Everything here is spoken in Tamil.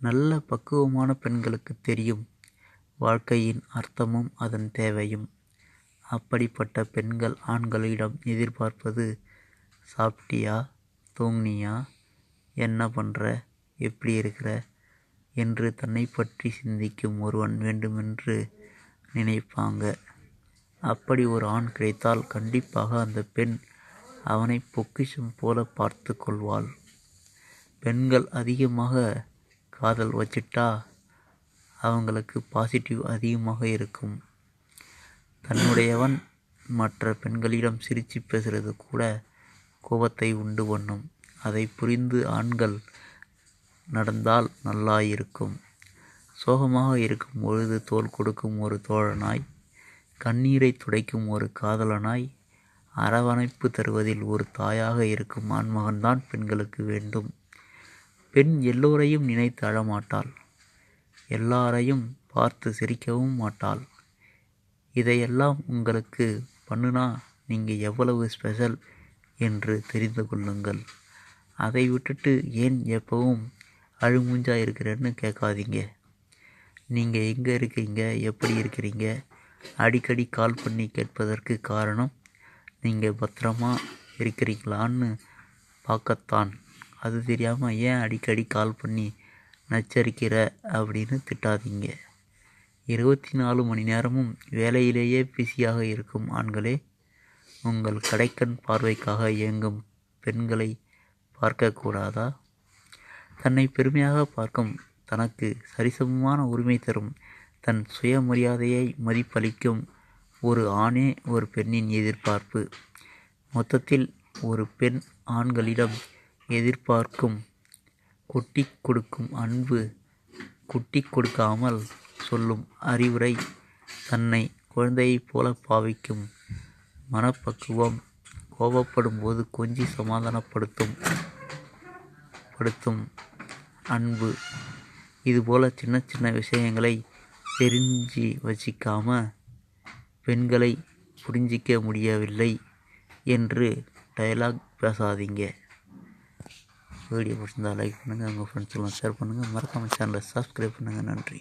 நல்ல பக்குவமான பெண்களுக்கு தெரியும். வாழ்க்கையின் அர்த்தமும் அதன் தேவையும். அப்படிப்பட்ட பெண்கள் ஆண்களிடம் எதிர்பார்ப்பது சாப்பிட்டியா தூங்கினியா என்ன பண்ணுற எப்படி இருக்கிற என்று தன்னை பற்றி சிந்திக்கும் ஒருவன் வேண்டுமென்று நினைப்பாங்க. அப்படி ஒரு ஆண் கிடைத்தால் கண்டிப்பாக அந்த பெண் அவனை பொக்கிஷம் போல பார்த்து கொள்வாள். பெண்கள் அதிகமாக காதல் வச்சிட்டா அவங்களுக்கு பாசிட்டிவ் அதிகமாக இருக்கும். தன்னுடையவன் மற்ற பெண்களிடம் சிரித்து பேசுறது கூட கோபத்தை உண்டு பண்ணும். அதை புரிந்து ஆண்கள் நடந்தால் நல்லாயிருக்கும் சோகமாக இருக்கும் பொழுது தோல் கொடுக்கும் ஒரு தோழனாய் கண்ணீரை துடைக்கும் ஒரு காதலனாய் அரவணைப்பு தருவதில் ஒரு தாயாக இருக்கும் ஆண்மகன்தான் பெண்களுக்கு வேண்டும். பெண் எல்லோரையும் நினைத்து அழமாட்டாள். எல்லாரையும் பார்த்து சிரிக்கவும் மாட்டாள். இதையெல்லாம் உங்களுக்கு பண்ணுனா நீங்கள் எவ்வளவு ஸ்பெஷல் என்று தெரிந்து கொள்ளுங்கள். அதை விட்டுட்டு ஏன் எப்பவும் அழுமூஞ்சா இருக்கிறேன்னு கேட்காதீங்க. நீங்கள் எங்கே இருக்கிறீங்க எப்படி இருக்கிறீங்க? அடிக்கடி கால் பண்ணி கேட்பதற்கு காரணம் நீங்கள் பத்திரமா இருக்கிறீங்களான்னு பார்க்கத்தான் அது தெரியாமல் ஏன் அடிக்கடி கால் பண்ணி நச்சரிக்கிற அப்படின்னு திட்டாதீங்க. இருபத்தி நாலு மணி நேரமும் வேலையிலேயே பிஸியாக இருக்கும் ஆண்களே உங்கள் கடைக்கண் பார்வைக்காக இயங்கும் பெண்களை பார்க்கக்கூடாதா? தன்னை பெருமையாக பார்க்கும் தனக்கு சரிசமமான உரிமை தரும் தன் சுயமரியாதையை மதிப்பளிக்கும் ஒரு ஆணே ஒரு பெண்ணின் எதிர்பார்ப்பு. மொத்தத்தில் ஒரு பெண் ஆண்களிடம் எதிர்பார்க்கும் கொட்டி கொடுக்கும் அன்பு குட்டி கொடுக்காமல் சொல்லும் அறிவுரை தன்னை குழந்தையைப் போல பாவிக்கும் மனப்பக்குவம் கோபப்படும் போது கொஞ்சி சமாதானப்படுத்தும் படுத்தும் அன்பு. இதுபோல் சின்ன சின்ன விஷயங்களை தெரிஞ்சு வச்சிக்காம பெண்களை புரிஞ்சிக்க முடியவில்லை என்று டயலாக் பேசாதீங்க. வீடியோ பிடிச்சிருந்தால் லைக் பண்ணுங்கள் உங்கள் ஃப்ரெண்ட்ஸ்லாம் ஷேர் பண்ணுங்கள் மறக்காமல் சேனலை சப்ஸ்கிரைப் பண்ணுங்கள் நன்றி.